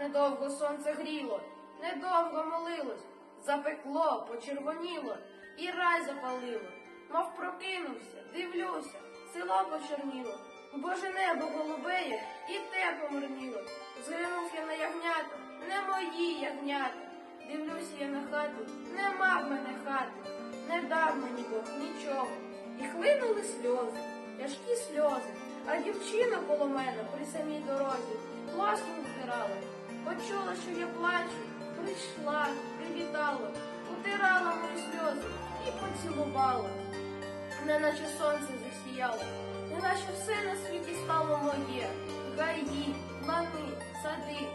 недовго сонце гріло, недовго молилось, запекло, почервоніло і рай запалило. Мов прокинувся, дивлюся, село почорніло, Боже небо голубеє і те помирніло. Зглянув я на ягнята, не мої ягнята. Дивлюся я на хату, нема в мене хати, не дав мені Бог нічого. І хлинули сльози, тяжкі сльози, а дівчина коло мене при самій дорозі. Почула, що я плачу, прийшла, привітала, утирала мої сльози і поцілувала. Неначе сонце засіяло, неначе все на світі стало моє, гаї, лани, сади.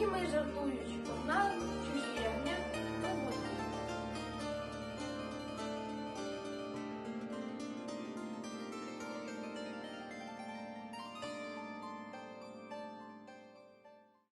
І ми, жартуючи, одна чужі.